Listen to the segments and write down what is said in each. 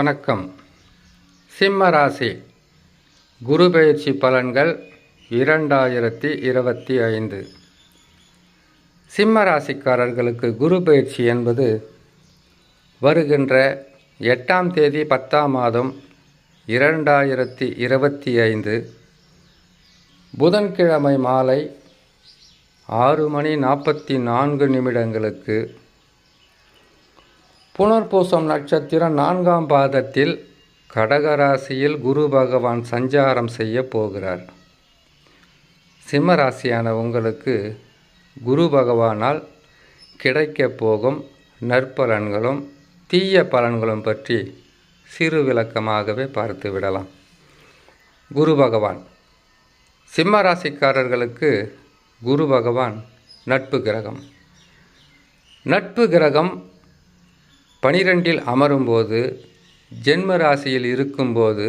வணக்கம். சிம்ம ராசி. குரு பயிற்சி பலன்கள் இரண்டாயிரத்தி இருபத்தி ஐந்து. சிம்ம ராசிக்காரர்களுக்கு குரு பயிற்சி என்பது வருகின்ற எட்டாம் தேதி பத்தாம் மாதம் இரண்டாயிரத்தி இருபத்தி ஐந்து. புதன்கிழமை மாலை ஆறு மணி நாற்பத்தி நான்கு நிமிடங்களுக்கு புனர்பூசம் நட்சத்திரம் நான்காம் பாதத்தில் கடகராசியில் குரு பகவான் சஞ்சாரம் செய்ய போகிறார். சிம்மராசியான உங்களுக்கு குரு பகவானால் கிடைக்கப் போகும் நற்பலன்களும் தீய பலன்களும் பற்றி சிறு விளக்கமாகவே பார்த்து விடலாம். குரு பகவான். சிம்ம ராசிக்காரர்களுக்கு குரு பகவான் நட்பு கிரகம். நட்பு கிரகம் பனிரெண்டில் அமரும்போது ஜென்ம ராசியில் இருக்கும்போது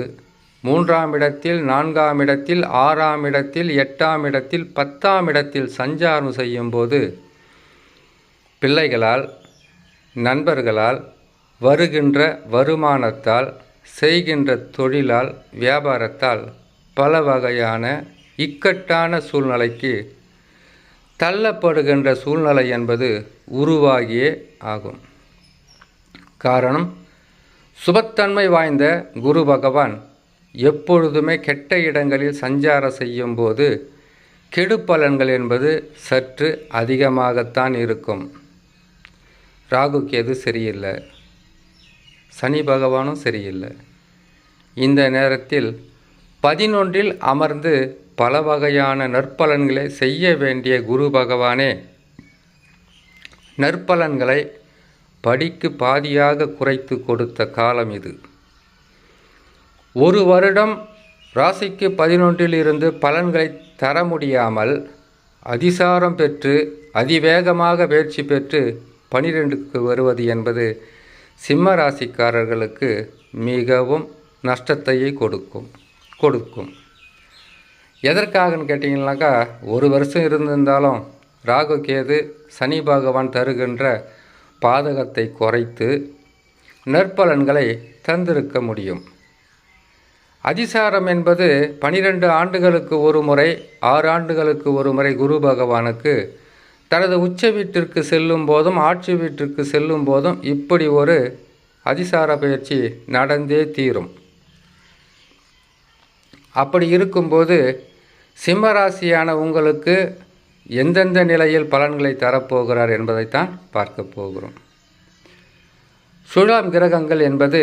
மூன்றாம் இடத்தில் நான்காம் இடத்தில் ஆறாம் இடத்தில் எட்டாம் இடத்தில் பத்தாம் இடத்தில் சஞ்சாரம் செய்யும்போது பிள்ளைகளால் நண்பர்களால் வருகின்ற வருமானத்தால் செய்கின்ற தொழிலால் வியாபாரத்தால் பல வகையான இக்கட்டான சூழ்நிலைக்கு தள்ளப்படுகின்ற சூழ்நிலை என்பது உருவாகியே ஆகும். காரணம் சுபத்தன்மை வாய்ந்த குரு பகவான் எப்பொழுதுமே கெட்ட இடங்களில் சஞ்சாரம் செய்யும்போது கெடு பலன்கள் என்பது சற்று அதிகமாகத்தான் இருக்கும். ராகுக்கு எது சரியில்லை. சனி பகவானும் சரியில்லை. இந்த நேரத்தில் பதினொன்றில் அமர்ந்து பல வகையான நற்பலன்களை செய்ய வேண்டிய குரு பகவானே நற்பலன்களை படிக்கு பாதியாக குறைத்து கொடுத்த காலம் இது. ஒரு வருடம் ராசிக்கு பதினொன்றில் இருந்து பலன்களை தர முடியாமல் அதிசாரம் பெற்று அதிவேகமாக பயிற்சி பெற்று பனிரெண்டுக்கு வருவது என்பது சிம்ம ராசிக்காரர்களுக்கு மிகவும் நஷ்டத்தையே கொடுக்கும் கொடுக்கும். எதற்காகன்னு கேட்டிங்கனாக்கா ஒரு வருஷம் இருந்திருந்தாலும் ராகு கேது சனி பகவான் தருகின்ற பாதகத்தை குறைத்து நற்பலன்களை தந்திருக்க முடியும். அதிசாரம் என்பது பனிரெண்டு ஆண்டுகளுக்கு ஒரு முறை ஆறு ஆண்டுகளுக்கு ஒரு முறை குரு பகவானுக்கு தனது உச்ச வீட்டிற்கு செல்லும் போதும் ஆட்சி வீட்டிற்கு செல்லும் போதும் இப்படி ஒரு அதிசார பயிற்சி நடந்தே தீரும். அப்படி இருக்கும்போது சிம்மராசியான உங்களுக்கு எந்தெந்த நிலையில் பலன்களை தரப்போகிறார் என்பதைத்தான் பார்க்க போகிறோம். சுழாம் கிரகங்கள் என்பது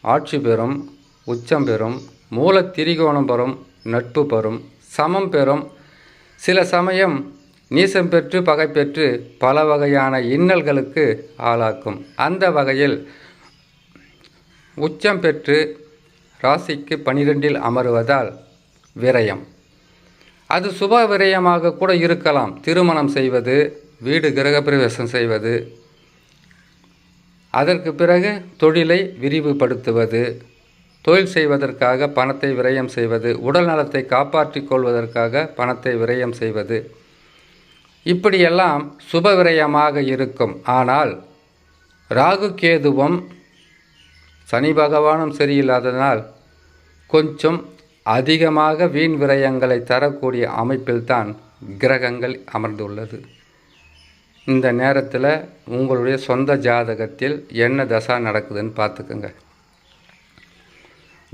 ஆட்சி பெறும் உச்சம் பெறும் மூல திரிகோணம் பெறும் நட்பு பெறும் சமம் பெறும். சில சமயம் நீசம் பெற்று பகை பெற்று பல வகையான இன்னல்களுக்கு ஆளாக்கும். அந்த வகையில் உச்சம் பெற்று ராசிக்கு பனிரெண்டில் அமருவதால் விரயம். அது சுப விரயமாக கூட இருக்கலாம். திருமணம் செய்வது வீடு கிரகப்பிரவேசம் செய்வது. அதற்கு பிறகு தொழிலை விரிவுபடுத்துவது. தொழில் செய்வதற்காக பணத்தை விரயம் செய்வது. உடல் நலத்தை காப்பாற்றிக் கொள்வதற்காக பணத்தை விரயம் செய்வது. இப்படியெல்லாம் சுப விரயமாக இருக்கும். ஆனால் ராகு கேதுவும் சனி பகவானும் சரியில்லாததனால் கொஞ்சம் அதிகமாக வீண் விரயங்களை தரக்கூடிய அமைப்பில்தான் கிரகங்கள் அமர்ந்துள்ளது. இந்த நேரத்தில் உங்களுடைய சொந்த ஜாதகத்தில் என்ன தசா நடக்குதுன்னு பார்த்துக்குங்க.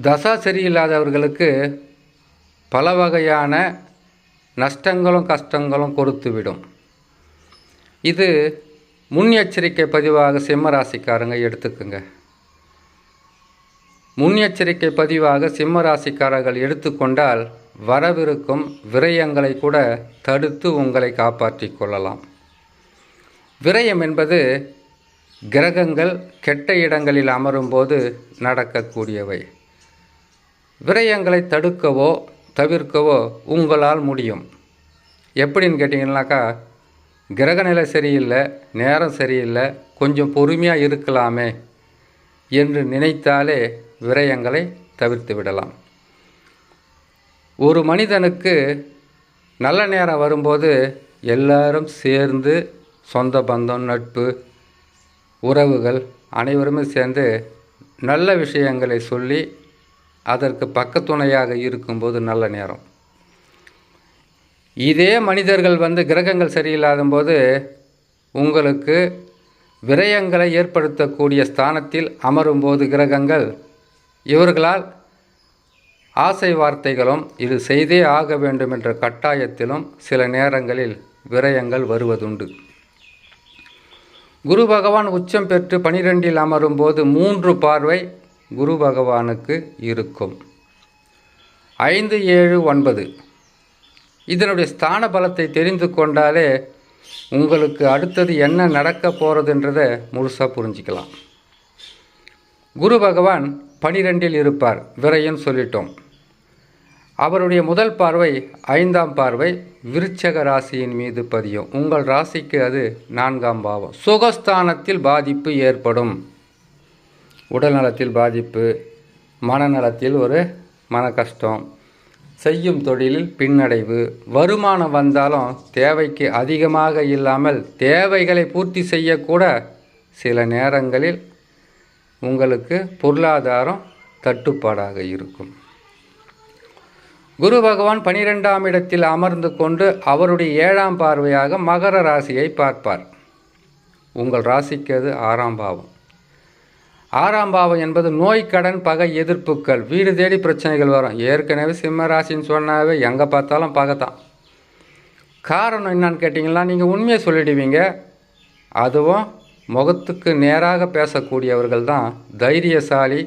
தசா சரியில்லாதவர்களுக்கு பல வகையான நஷ்டங்களும் கஷ்டங்களும் கொடுத்துவிடும். இது முன்னெச்சரிக்கை பதிவாக சிம்மராசிக்காரங்க எடுத்துக்குங்க. முன்னெச்சரிக்கை பதிவாக சிம்மராசிக்காரர்கள் எடுத்துக்கொண்டால் வரவிருக்கும் விரயங்களை கூட தடுத்து உங்களை காப்பாற்றிக் கொள்ளலாம். விரயம் என்பது கிரகங்கள் கெட்ட இடங்களில் அமரும்போது நடக்கக்கூடியவை. விரயங்களை தடுக்கவோ தவிர்க்கவோ உங்களால் முடியும். எப்படின்னு கேட்டிங்கனாக்கா கிரகநிலை சரியில்லை நேரம் சரியில்லை கொஞ்சம் பொறுமையாக இருக்கலாமே என்று நினைத்தாலே விரயங்களை தவிர்த்து விடலாம். ஒரு மனிதனுக்கு நல்ல நேரம் வரும்போது எல்லாரும் சேர்ந்து சொந்த பந்தம் நட்பு உறவுகள் அனைவருமே சேர்ந்து நல்ல விஷயங்களை சொல்லி அதற்கு பக்கத்துணையாக இருக்கும்போது நல்ல நேரம். இதே மனிதர்கள் வந்து கிரகங்கள் சரியில்லாத போது உங்களுக்கு விரயங்களை ஏற்படுத்தக்கூடிய ஸ்தானத்தில் அமரும்போது கிரகங்கள் இவர்களால் ஆசை வார்த்தைகளும் இது செய்தே ஆக வேண்டும் என்ற கட்டாயத்திலும் சில நேரங்களில் விரயங்கள் வருவதுண்டு. குரு பகவான் உச்சம் பெற்று பனிரெண்டில் அமரும்போது மூன்று பார்வை குரு பகவானுக்கு இருக்கும். ஐந்து ஏழு ஒன்பது. இதனுடைய ஸ்தான பலத்தை தெரிந்து கொண்டாலே உங்களுக்கு அடுத்தது என்ன நடக்க போகிறதுன்றதை முழுசாக புரிஞ்சிக்கலாம். குரு பகவான் பனிரெண்டில் இருப்பார் விரையும் சொல்லிட்டோம். அவருடைய முதல் பார்வை ஐந்தாம் பார்வை விருச்சக ராசியின் மீது பதியும். உங்கள் ராசிக்கு அது நான்காம் பாவம். சுகஸ்தானத்தில் பாதிப்பு ஏற்படும். உடல் நலத்தில் பாதிப்பு மனநலத்தில் ஒரு மன கஷ்டம் செய்யும் தொழிலில் பின்னடைவு. வருமானம் வந்தாலும் தேவைக்கு அதிகமாக இல்லாமல் தேவைகளை பூர்த்தி செய்யக்கூட சில நேரங்களில் உங்களுக்கு பொருளாதாரம் தட்டுப்பாடாக இருக்கும். குரு பகவான் பனிரெண்டாம் இடத்தில் அமர்ந்து கொண்டு அவருடைய ஏழாம் பார்வையாக மகர ராசியை பார்ப்பார். உங்கள் ராசிக்கு அது ஆறாம் பாவம். ஆறாம் பாவம் என்பது நோய் கடன் பகை எதிர்ப்புகள் வீடு தேடி பிரச்சனைகள் வரும். ஏற்கனவே சிம்ம ராசின்னு சொன்னாவே எங்கே பார்த்தாலும் பகை தான் காரணம் என்னன்னு கேட்டிங்கன்னா நீங்கள் உண்மையை சொல்லிடுவீங்க. அதுவும் முகத்துக்கு நேராக பேசக்கூடியவர்கள் தான் தைரியசாலி.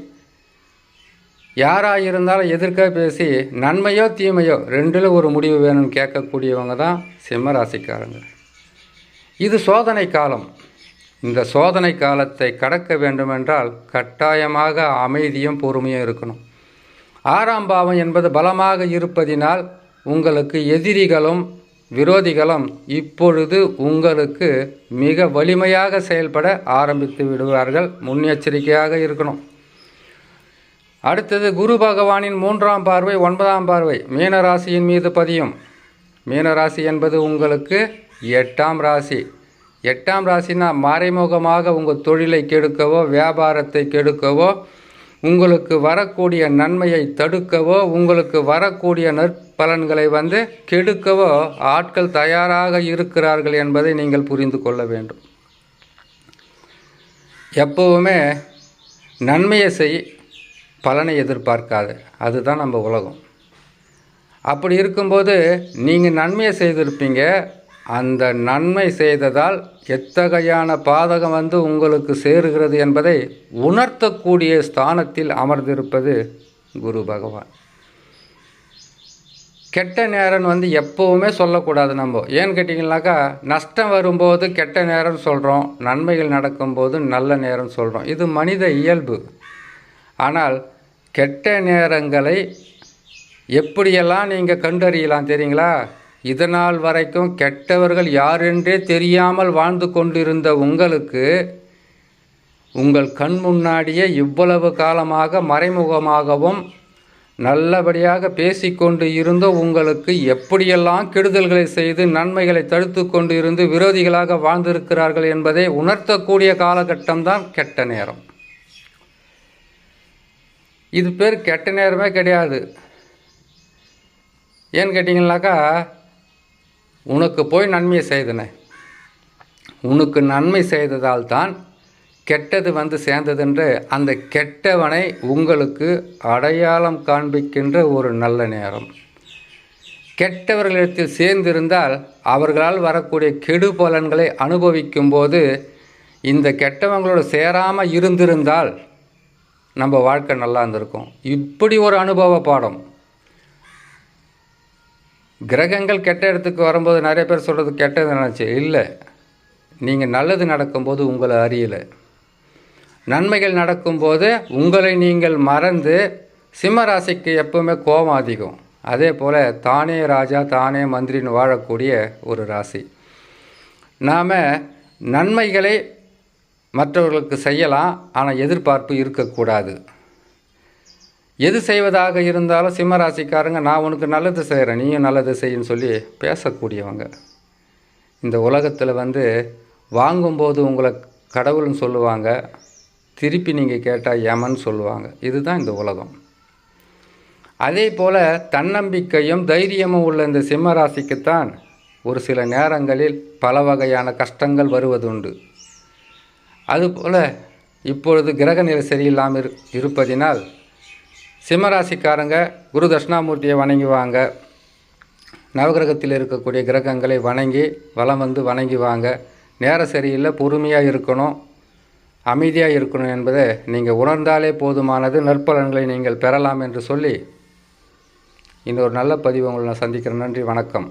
யாராக இருந்தாலும் எதிர்க்க பேசி நன்மையோ தீமையோ ரெண்டில் ஒரு முடிவு வேணும்னு கேட்கக்கூடியவங்க தான் சிம்மராசிக்காரங்க. இது சோதனை காலம். இந்த சோதனை காலத்தை கடக்க வேண்டுமென்றால் கட்டாயமாக அமைதியும் பொறுமையும் இருக்கணும். ஆறாம் பாவம் என்பது பலமாக இருப்பதினால் உங்களுக்கு எதிரிகளும் விரோதிகளும் இப்பொழுது உங்களுக்கு மிக வலிமையாக செயல்பட ஆரம்பித்து விடுவார்கள். முன்னெச்சரிக்கையாக இருக்கணும். அடுத்தது குரு பகவானின் மூன்றாம் பார்வை ஒன்பதாம் பார்வை. மீனராசியின் மீது பதியும். மீனராசி என்பது உங்களுக்கு எட்டாம் ராசி. எட்டாம் ராசினா மறைமுகமாக உங்கள் தொழிலை கெடுக்கவோ வியாபாரத்தை கெடுக்கவோ உங்களுக்கு வரக்கூடிய நன்மையை தடுக்கவோ உங்களுக்கு வரக்கூடிய நற் பலன்களை வந்து கெடுக்கவோ ஆட்கள் தயாராக இருக்கிறார்கள் என்பதை நீங்கள் புரிந்து கொள்ள வேண்டும். எப்பவுமே நன்மையை செய் பலனை எதிர்பார்க்காது. அதுதான் நம்ம உலகம். அப்படி இருக்கும்போது நீங்கள் நன்மையை செய்திருப்பீங்க. அந்த நன்மை செய்ததால் எத்தகையான பாதகம் வந்து உங்களுக்கு சேருகிறது என்பதை உணர்த்தக்கூடிய ஸ்தானத்தில் அமர்ந்திருப்பது குரு பகவான். கெட்ட நேரம் வந்து எப்போவுமே சொல்லக்கூடாது நம்ம. ஏன்னு கேட்டிங்கனாக்கா நஷ்டம் வரும்போது கெட்ட நேரம் சொல்கிறோம் நன்மைகள் நடக்கும்போது நல்ல நேரம் சொல்கிறோம் இது மனித இயல்பு. ஆனால் கெட்ட நேரங்களை எப்படியெல்லாம் நீங்கள் கண்டறியலாம் தெரியுங்களா? இதனால் வரைக்கும் கெட்டவர்கள் யாரென்றே தெரியாமல் வாழ்ந்து கொண்டிருந்த உங்களுக்கு உங்கள் கண் முன்னாடியே இவ்வளவு காலமாக மறைமுகமாகவும் நல்லபடியாக பேசிக்கொண்டு இருந்த உங்களுக்கு எப்படியெல்லாம் கெடுதல்களை செய்து நன்மைகளை தடுத்து கொண்டு இருந்து விரோதிகளாக வாழ்ந்திருக்கிறார்கள் என்பதை உணர்த்தக்கூடிய காலகட்டம்தான் கெட்ட நேரம். இது பேர் கெட்ட நேரமே கிடையாது. ஏன்னு கேட்டிங்கனாக்கா உனக்கு போய் நன்மையை செய்தனே. உனக்கு நன்மை செய்ததால் தான் கெட்டது வந்து சேர்ந்ததென்று அந்த கெட்டவனை உங்களுக்கு அடையாளம் காண்பிக்கின்ற ஒரு நல்ல நேரம். கெட்டவர்களிடத்தில் சேர்ந்திருந்தால் அவர்களால் வரக்கூடிய கெடு பலன்களை அனுபவிக்கும் போது இந்த கெட்டவங்களோட சேராமல் இருந்திருந்தால் நம்ம வாழ்க்கை நல்லா இருந்திருக்கும். இப்படி ஒரு அனுபவ பாடம். கிரகங்கள் கெட்ட இடத்துக்கு வரும்போது நிறைய பேர் சொல்கிறது கெட்டது நினச்சி இல்லை. நீங்கள் நல்லது நடக்கும்போது உங்களை அறியலை. நன்மைகள் நடக்கும்போது உங்களை நீங்கள் மறந்து சிம்ம ராசிக்கு எப்பவுமே கோபம் அதிகம். அதே போல் தானே ராஜா தானே மந்திரின்னு வாழக்கூடிய ஒரு ராசி. நாம் நன்மைகளை மற்றவர்களுக்கு செய்யலாம் ஆனால் எதிர்பார்ப்பு இருக்கக்கூடாது. எது செய்வதாக இருந்தாலும் சிம்ம ராசிக்காரங்க நான் உனக்கு நல்லது செய்கிறேன் நீயும் நல்லது செய்யுன்னு சொல்லி பேசக்கூடியவங்க. இந்த உலகத்தில் வந்து வாங்கும்போது உங்களை கடவுள்னு சொல்லுவாங்க. திருப்பி நீங்கள் கேட்டால் யமன் சொல்லுவாங்க. இதுதான் இந்த உலகம். அதே போல் தன்னம்பிக்கையும் தைரியமும் உள்ள இந்த சிம்மராசிக்குத்தான் ஒரு சில நேரங்களில் பல வகையான கஷ்டங்கள் வருவதுண்டு. அதுபோல் இப்பொழுது கிரக நிலை சரியில்லாமல் இரு இருப்பதினால் சிம்மராசிக்காரங்க குரு தட்சிணாமூர்த்தியை வணங்குவாங்க. நவகிரகத்தில் இருக்கக்கூடிய கிரகங்களை வணங்கி வலம் வந்து வணங்கிவாங்க. நேரம் சரியில்லை பொறுமையாக இருக்கணும். அமைதியாக இருக்கணும் என்பதை நீங்கள் உணர்ந்தாலே போதுமானது. நற்பலன்களை நீங்கள் பெறலாம் என்று சொல்லி இன்னொரு நல்ல பதிவு உங்களை நான் சந்திக்கிறேன். நன்றி வணக்கம்.